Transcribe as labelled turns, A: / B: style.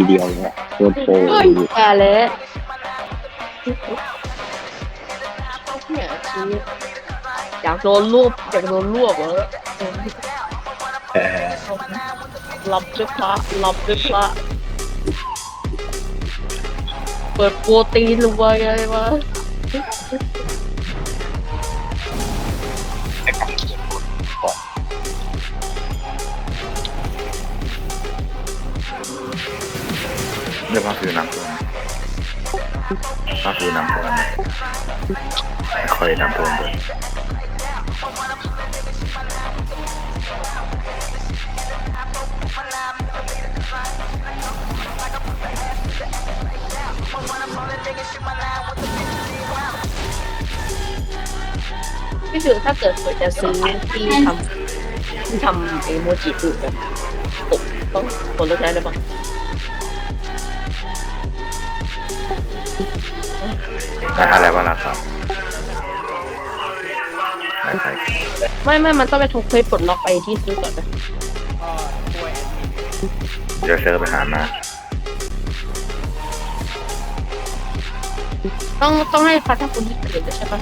A: ทีเดียวเลยอะโคตรโปร
B: เฮ้ยแย่แล้วเนี่ยชีวิตอยากโดนรวบอยากโดนรวบเหรอ
A: เออ
B: รับด้วยพระรับด้วยพระเปิดโปรตีนลงไปไงวะ
A: เรื่องว่าคือน้ำท่วมก็คือน้ำท่วมไม่ค่อยน้ำท่วมเลย
B: พี่ถึงถ้าเกิดเปิดจะซื้อที่ทำที่ทำเอโมจิอื่นแบบผมต้องกดเลิกได้หรื อเปล่า
A: อะไรวะล่ะครับไม่ใช่
B: ไม่ไม่มันต้องไปทุกเควสปลดล็อกไปที่ซื้อก่อนนะ
A: เดี๋ยวเซิร์ฟไปหามา
B: ต้องต้องให้พัฒนาคุณที่เกิดด้วยใช่ปะ